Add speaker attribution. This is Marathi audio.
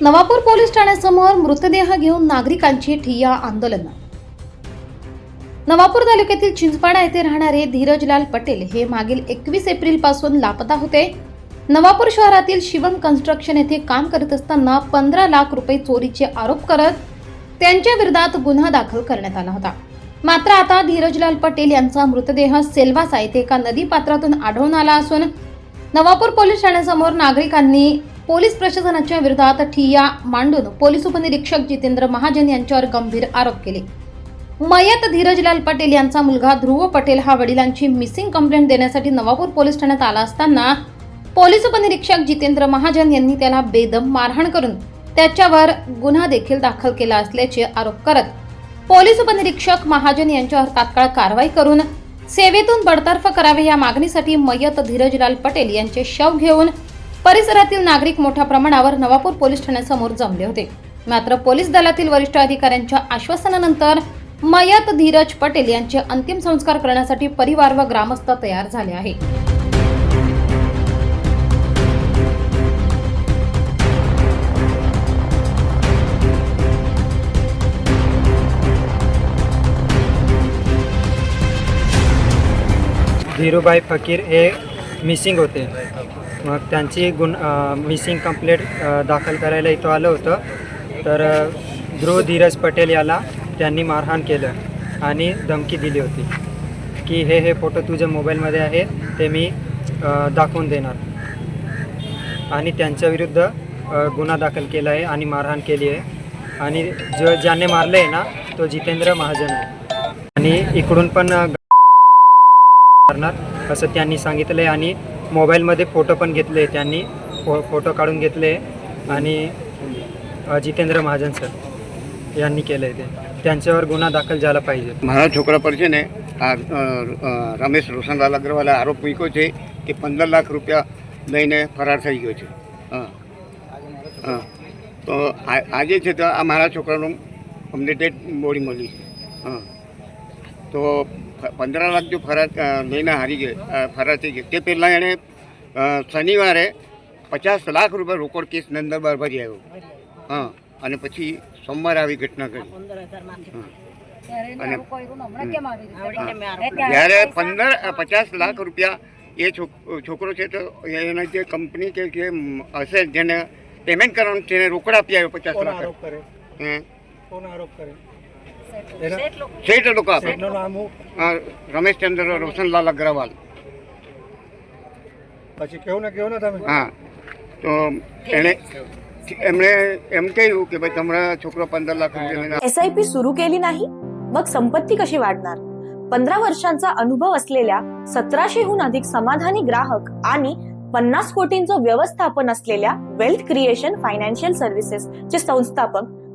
Speaker 1: नवापूर पोलीस ठाण्यासमोर मृतदेह घेऊन नागरिकांची ठिय्या आंदोलन. नवापूर तालुक्यातील चिंचपाडा येथे राहणारे धीरजलाल पटेल हे मागील एकवीस एप्रिलपासून लापता होते. नवापूर शहरातील शिवम कन्स्ट्रक्शन येथे काम करत असताना पंधरा लाख रुपये चोरीचे आरोप करत त्यांच्या विरोधात गुन्हा दाखल करण्यात आला होता. मात्र आता धीरजलाल पटेल यांचा मृतदेह सेल्वासा येथे एका नदी पात्रातून आढळून आला असून नवापूर पोलीस ठाण्यासमोर नागरिकांनी पोलीस प्रशासनाच्या विरोधात ठिय्या मांडून पोलीस उपनिरीक्षक जितेंद्र महाजन यांच्यावर गंभीर आरोप केले. मयत धीरजलाल पटेल यांचा मुलगा ध्रुव पटेल हा वडिलांची मिसिंग कंप्लेंट देण्यासाठी नवापूर पोलीस ठाण्यात आला असताना पोलीस उपनिरीक्षक जितेंद्र महाजन यांनी त्याला बेदम मारहाण करून त्याच्यावर गुन्हा देखील दाखल केला असल्याचे आरोप करत पोलीस उपनिरीक्षक महाजन यांच्यावर तात्काळ कारवाई करून सेवेतून बडतर्फ करावे या मागणीसाठी मयत धीरजलाल पटेल यांचे शव घेऊन परिसरातील नागरिक मोठ्या प्रमाणावर नवापूर पोलीस ठाण्यासमोर जमले होते. मात्र पोलीस दलातील वरिष्ठ अधिकाऱ्यांच्या आश्वासनानंतर मयत धीरज पटेल यांचे अंतिम संस्कार करण्यासाठी परिवार व ग्रामस्थ तयार झाले आहे.
Speaker 2: धीरूभाई फकीर हे मिसिंग होते. मग त्यांची गुण मिसिंग कंप्लेंट दाखल करायला इथं आलं होतं. तर ध्रुव धीरज पटेल याला त्यांनी मारहाण केलं आणि धमकी दिली होती. की हे हे फोटो तुझ्या मोबाईलमध्ये आहे ते मी दाखवून देणार. आणि त्यांच्याविरुद्ध गुन्हा दाखल केला आहे आणि मारहाण केली आहे. आणि जो ज्याने मारलं आहे ना तो जितेंद्र महाजन आहे. आणि इकडून पण करणार असं त्यांनी सांगितलं आहे आणि मोबाईलमध्ये फोटो पण घेतले त्यांनी फो फोटो काढून घेतले आणि अ, जितेंद्र महाजन सर यांनी केलं आहे ते त्यांच्यावर गुन्हा दाखल झाला પાહિજે
Speaker 3: મારા છોકરા પર છે ને આ અ, અ, રમેશ રોશનલાલ અગ્રવાલે આરોપ મૂક્યો છે કે પંદર લાખ રૂપિયા લઈને ફરાર થઈ ગયો છે હા હા તો આ- આજે છે તો આ મારા છોકરાનું અમને ડેડ બોડી મળી છે હા તો પંદર લાખ જો ફરાર લઈને હારી ગયો ફરાર થઈ ગયો તે પહેલાં એણે શનિવારે પચાસ લાખ રૂપિયા રોકડ કેસ અંદર બહાર ભરી આવ્યો. હા અને પછી સોમવારે આવી ઘટના ઘટી. અને જ્યારે પંદર પચાસ લાખ રૂપિયા એ છોક છોકરો છે તો એના જે કંપની કે જે હશે જેને પેમેન્ટ કરવાનું છે એને રોકડ આપી આવ્યો પચાસ લાખ. હે?
Speaker 2: કોણ આરોપ કરે
Speaker 3: શેઠ લોકો આપે
Speaker 2: એનું નામ હું
Speaker 3: હા, રમેશચંદ્ર રોશનલાલ અગ્રવાલ
Speaker 2: પછી કેવું ને કેવું ને તમે
Speaker 3: હા તો એણે એમણે એમ કહ્યું કે ભાઈ તમારા છોકરો પંદર લાખ રૂપિયા લઈને
Speaker 4: एस आय पी सुरू केली नाही मग संपत्ती कशी वाढणार पंधरा वर्षांचा अनुभव असलेल्या सतराशेहून अधिक समाधानी ग्राहक आणि पन्नास कोटींचं व्यवस्थापन असलेल्या वेल्थ क्रिएशन फायनान्शियल सर्व्हिसेस चे संस्थापक